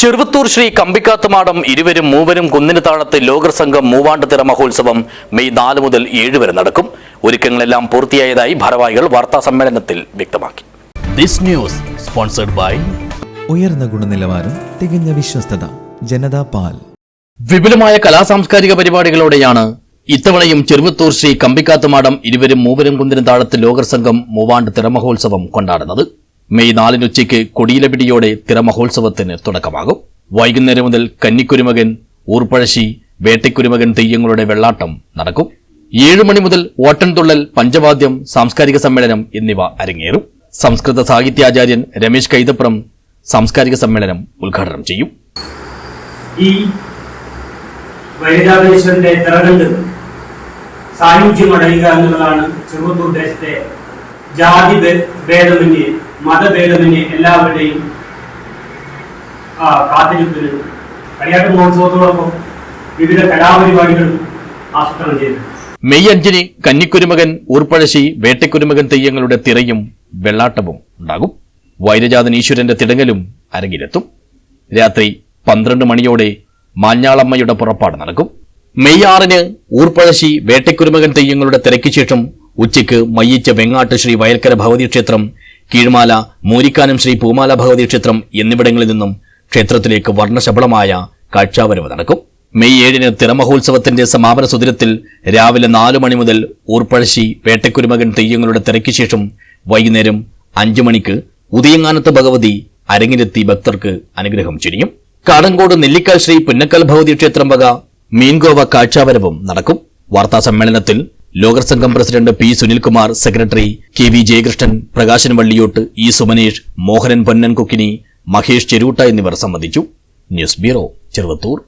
ചെറുവത്തൂർ ശ്രീ കമ്പിക്കാത്തുമാടം ഇരുവരും മൂവരും കുന്നിന് താഴത്ത് ലോകർ സംഘം മൂവാണ്ടുതിറ മഹോത്സവം മെയ് നാല് മുതൽ ഏഴ് വരെ നടക്കും. ഒരുക്കങ്ങളെല്ലാം പൂർത്തിയായതായി ഭാരവാഹികൾ വാർത്താ സമ്മേളനത്തിൽ വ്യക്തമാക്കി. ദിസ് ന്യൂസ് സ്പോൺസർഡ് ബൈ ഉയർന്ന ഗുണനിലവാരം തികഞ്ഞ വിശ്വസ്തത ജനതാ പാൽ. വിപുലമായ കലാ സാംസ്കാരിക പരിപാടികളോടെയാണ് ഇത്തവണയും ചെറുവത്തൂർ ശ്രീ കമ്പിക്കാത്തുമാടം ഇരുവരും മൂവരും കുന്നിന് താഴത്ത് ലോകർ സംഘം മൂവാണ്ട് തിറമഹോത്സവം കൊണ്ടാടുന്നത്. മെയ് നാലിന് ഉച്ചയ്ക്ക് കൊടിയിലപിടിയോടെ തിറമഹോത്സവത്തിന് തുടക്കമാകും. വൈകുന്നേരം മുതൽ കന്നിക്കുരുമകൻ ഊർപ്പഴശ്ശി വേട്ടക്കുരുമകൻ തെയ്യങ്ങളുടെ വെള്ളാട്ടം നടക്കും. ഏഴു മണി മുതൽ ഓട്ടൻതുള്ളൽ പഞ്ചവാദ്യം സാംസ്കാരിക സമ്മേളനം എന്നിവ അരങ്ങേറും. സംസ്കൃത സാഹിത്യാചാര്യൻ രമേശ് കൈതപ്പുറം സാംസ്കാരിക സമ്മേളനം ഉദ്ഘാടനം ചെയ്യും. ഈ വൈരാഗേശ്വരന്റെ തിറകണ്ട് സായുജ്യം അടയുക എന്നുള്ളതാണ് ചെറുപ്പൂർ ദേശത്തെ ജാതി ഭേദമന്യേ മതഭേദമന്യേ എല്ലാവരുടെയും കാത്തിരിപ്പിന് കളിയാട്ട് മഹോത്സവത്തോടൊപ്പം വിവിധ കലാപരിപാടികളും ആസൂത്രണം ചെയ്തു. മെയ് അഞ്ചിന് കന്നിക്കുരുമകൻ ഊർപ്പഴശ്ശി വേട്ടക്കുരുമകൻ തെയ്യങ്ങളുടെ തിരയും വെള്ളാട്ടവും ഉണ്ടാകും. വൈരജാതൻ ഈശ്വരന്റെ തിടങ്ങലും അരങ്ങിലെത്തും. രാത്രി പന്ത്രണ്ട് മണിയോടെ മാഞ്ഞാളമ്മയുടെ പുറപ്പാട് നടക്കും. മെയ് ആറിന് ഊർപ്പഴശ്ശി വേട്ടക്കുരുമകൻ തെയ്യങ്ങളുടെ തിരയ്ക്ക് ശേഷം ഉച്ചയ്ക്ക് മയ്യിച്ച വെങ്ങാട്ട് ശ്രീ വയൽക്കര ഭഗവതി ക്ഷേത്രം കീഴ്മാല മൂരിക്കാനം ശ്രീ പൂമാല ഭഗവതി ക്ഷേത്രം എന്നിവിടങ്ങളിൽ നിന്നും ക്ഷേത്രത്തിലേക്ക് വർണശബളമായ കാഴ്ചാവരവ് നടക്കും. മെയ് ഏഴിന് തിറമഹോത്സവത്തിന്റെ സമാപന സുദിനത്തിൽ രാവിലെ നാലു മണി മുതൽ ഊർപ്പഴശ്ശി വേട്ടക്കുരുമകൻ തെയ്യങ്ങളുടെ തിരയ്ക്ക് ശേഷം വൈകുന്നേരം അഞ്ചു മണിക്ക് ഉദയങ്ങാനത്ത് ഭഗവതി അരങ്ങിലെത്തി ഭക്തർക്ക് അനുഗ്രഹം ചൊരിയും. കാടങ്കോട് നെല്ലിക്കാൽ ശ്രീ പുന്നക്കൽ ഭഗവതി ക്ഷേത്രം വക മീൻഗോവ കാഴ്ചാവരവും നടക്കും. വാർത്താ സമ്മേളനത്തിൽ ലോകർ സംഘം president P Sunilkumar secretary K V Jayakrishnan Prakashan Valliyott E Sumanesh Mohanan Ponnan Kukkini Mahesh Cheroota എന്നിവർ സംബന്ധിച്ചു. News bureau Cheruvathur.